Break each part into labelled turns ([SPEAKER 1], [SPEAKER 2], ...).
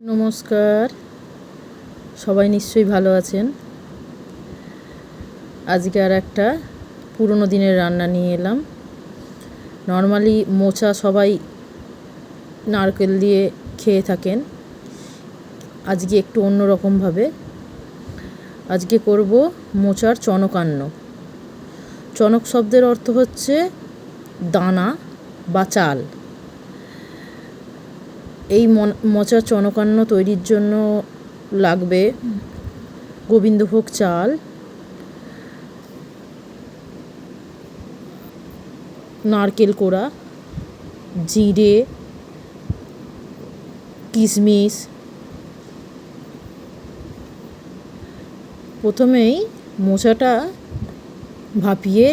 [SPEAKER 1] নমস্কার। সবাই নিশ্চয়ই ভালো আছেন। আজকে আর একটা পুরনো দিনের রান্না নিয়ে এলাম। নর্মালি মোচা সবাই নারকেল দিয়ে খেয়ে থাকেন। আজকে একটু অন্য রকমভাবে আজকে করব মোচার চনকান্ন। চনক শব্দের অর্থ হচ্ছে দানা বা চাল। এই মোচা চনকান্ন তৈরির জন্য লাগবে গোবিন্দভোগ চাল। নারকেল কোড়া, জিরে, কিশমিশ। প্রথমেই মোচাটা ভাপিয়ে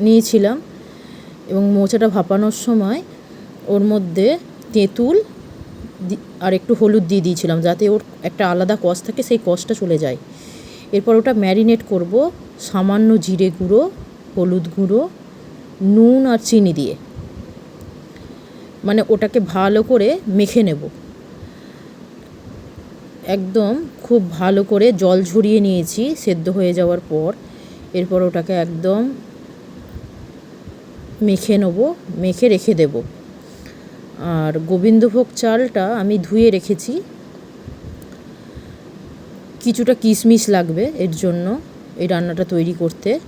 [SPEAKER 1] নিয়েছিলাম এবং মোচাটা ভাপানোর সময় ওর মধ্যে তেঁতুল আর একটু হলুদ দিয়ে দিয়েছিলাম যাতে ওর একটা আলাদা কষ থাকে, সেই কষটা চলে যায়। এরপর ওটা ম্যারিনেট করব সামান্য জিরে গুঁড়ো, হলুদ গুঁড়ো, নুন আর চিনি দিয়ে। মানে ওটাকে ভালো করে মেখে নেব। একদম খুব ভালো করে জল ঝরিয়ে নিয়েছি, সেদ্ধ হয়ে যাওয়ার পর। এরপর ওটাকে একদম মেখে নেব, মেখে রেখে দেবো। আর গোবিন্দভোগ চালটা আমি ধুয়ে রেখেছি। কিছুটা কিশমিশ লাগবে এর জন্য এই রান্নাটা তৈরি করতে।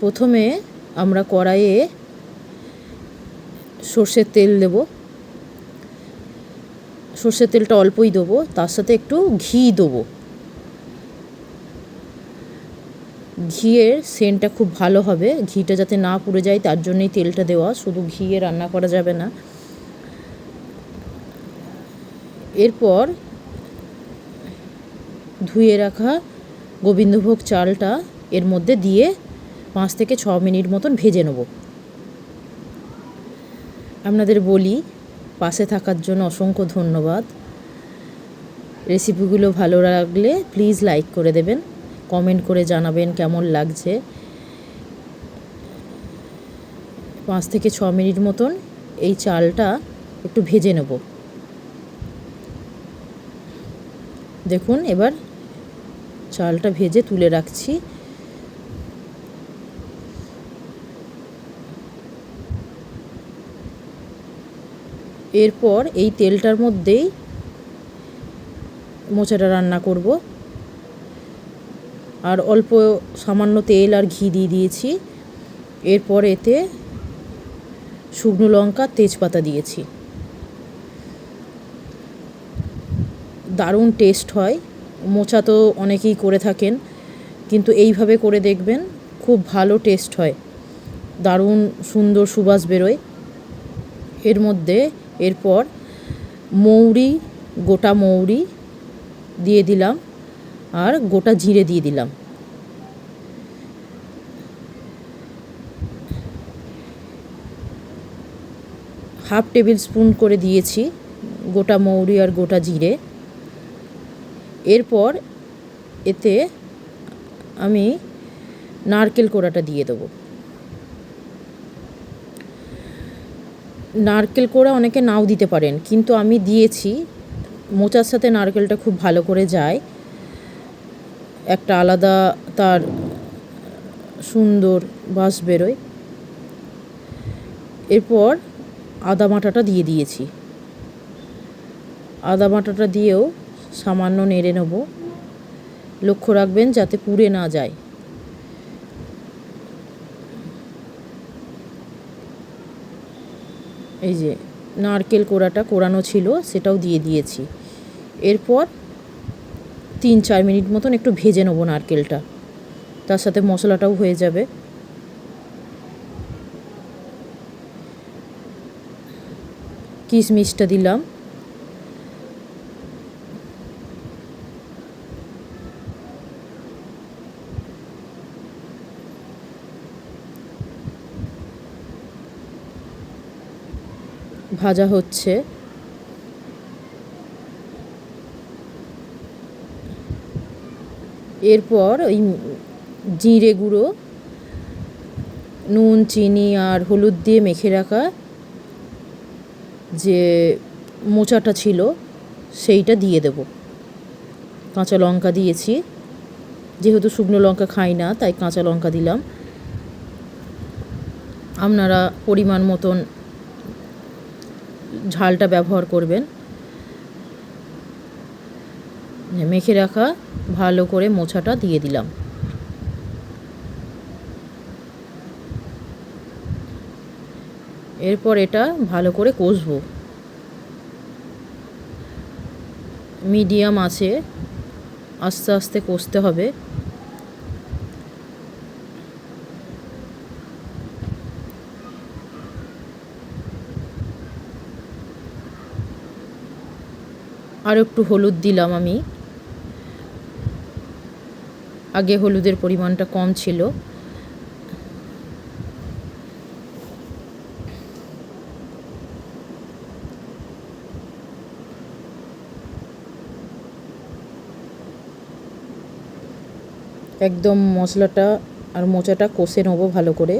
[SPEAKER 1] প্রথমে আমরা কড়াইয়ে সর্ষের তেল দেব। সর্ষের তেলটা অল্পই দেবো, তার সাথে একটু ঘি দেবো। ঘিয়ের সেন্টটা খুব ভালো হবে। ঘিটা যাতে না পুড়ে যায়, তার জন্যই তেলটা দেওয়া। শুধু ঘিয়ে রান্না করা যাবে না। এরপর ধুয়ে রাখা গোবিন্দভোগ চালটা এর মধ্যে দিয়ে পাঁচ থেকে ছ মিনিট মতন ভেজে নেব। আপনাদের বলি, পাশে থাকার জন্য অসংখ্য ধন্যবাদ। রেসিপিগুলো ভালো লাগলে প্লিজ লাইক করে দেবেন। কমেন্ট করে জানাবেন কেমন লাগছে। পাঁচ থেকে ছ মিনিট মতন এই চালটা একটু ভেজে নেব। দেখুন, এবার চালটা ভেজে তুলে রাখছি। এরপর এই তেলটার মধ্যেই মোচাটা রান্না করব। আর অল্প সামান্য তেল আর ঘি দিয়ে দিয়েছি। এরপর এতে শুকনো লঙ্কা, তেজপাতা দিয়েছি। দারুণ টেস্ট হয়। মোচা তো অনেকেই করে থাকেন, কিন্তু এইভাবে করে দেখবেন খুব ভালো টেস্ট হয়। দারুণ সুন্দর সুবাস বেরোয়। এর মধ্যে এরপর মৌরি, গোটা মৌরি দিয়ে দিলাম। আর গোটা জিরে দিয়ে দিলাম। হাফ টেবিল স্পুন করে দিয়েছি গোটা মৌরি আর গোটা জিরে। এরপর এতে আমি নারকেল কোড়াটা দিয়ে দেবো। নারকেল কোড়া অনেকে নাও দিতে পারেন, কিন্তু আমি দিয়েছি। মোচার সাথে নারকেলটা খুব ভালো করে যায়। একটা আলাদা তার সুন্দর বাস বেরোয়। এরপর আদা বাটাটা দিয়ে দিয়েছি। আদা বাটাটা দিয়েও সামান্য নেড়ে নেব। লক্ষ্য রাখবেন যাতে পুড়ে না যায়। এই যে নারকেল কোড়াটা কোড়ানো ছিল, সেটাও দিয়ে দিয়েছি। এরপর তিন চার মিনিট মতন একটু ভেজে নেব নারকেলটা। তার সাথে মশলাটাও হয়ে যাবে। কিশমিশটা দিলাম। ভাজা হচ্ছে। এরপর ওই জিরে গুঁড়ো, নুন, চিনি আর হলুদ দিয়ে মেখে রাখা যে মোচাটা ছিল, সেইটা দিয়ে দেব। কাঁচা লঙ্কা দিয়েছি। যেহেতু শুকনো লঙ্কা খাই না, তাই কাঁচা লঙ্কা দিলাম। আপনারা পরিমাণ মতন ঝালটা ব্যবহার করবেন। মেখে রাখা ভালো করে মোছাটা দিয়ে দিলাম। এরপর এটা ভালো করে কষবো। মিডিয়াম আছে, আস্তে আস্তে কষতে হবে। আর একটু হলুদ দিলাম আমি। আগে হলুদের পরিমাণটা কম ছিল। একদম মশলাটা আর মোচাটা কষে নেব ভালো করে।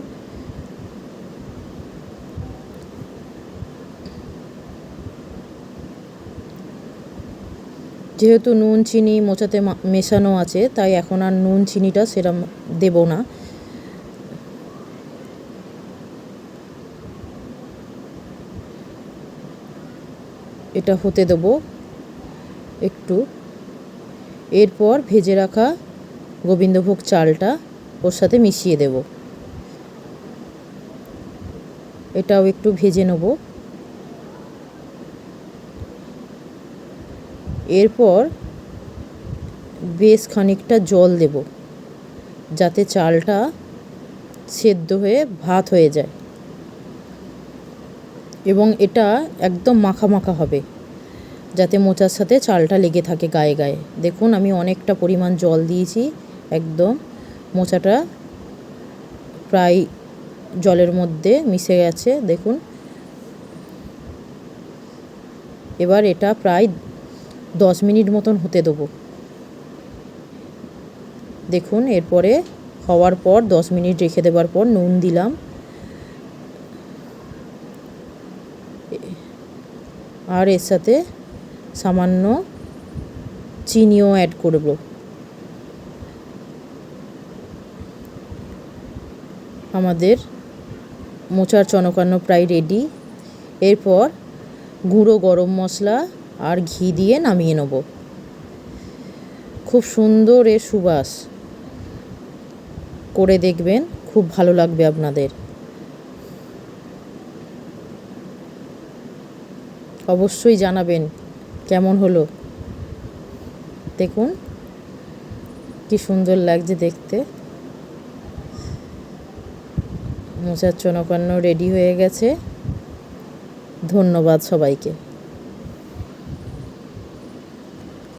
[SPEAKER 1] যেহেতু নুন, চিনি, মোচাতে মেশানো আছে, তাই এখন আর নুন, চিনিটা সেরম দেব না। এটা হতে দেব একটু। এরপর ভেজে রাখা গোবিন্দভোগ চালটা ওর সাথে মিশিয়ে দেব। এটাও একটু ভেজে নেব। এরপর বেশ খানিকটা জল দেব, যাতে চালটা সেদ্ধ হয়ে ভাত হয়ে যায়। এবং এটা একদম মাখা মাখা হবে, যাতে মোচার সাথে চালটা লেগে থাকে গায়ে গায়ে। দেখুন, আমি অনেকটা পরিমাণ জল দিয়েছি, একদম মোচাটা প্রায় জলের মধ্যে মিশে গেছে, দেখুন। এবার এটা প্রায় দশ মিনিট মতন হতে দেবো। দেখুন, এরপরে হওয়ার পর দশ মিনিট রেখে দেওয়ার পর নুন দিলাম। আর এর সাথে সামান্য চিনিও অ্যাড করব। আমাদের মোচার চনকান্ন প্রায় রেডি এরপর গুঁড়ো গরম মশলা আর ঘি দিয়ে নামিয়ে নেব। খুব সুন্দর এর সুবাস। করে দেখবেন, খুব ভালো লাগবে আপনাদের। অবশ্যই জানাবেন কেমন হলো। দেখুন, কি সুন্দর লাগছে দেখতে। মোচার চনকান্ন রেডি হয়ে গেছে। ধন্যবাদ সবাইকে।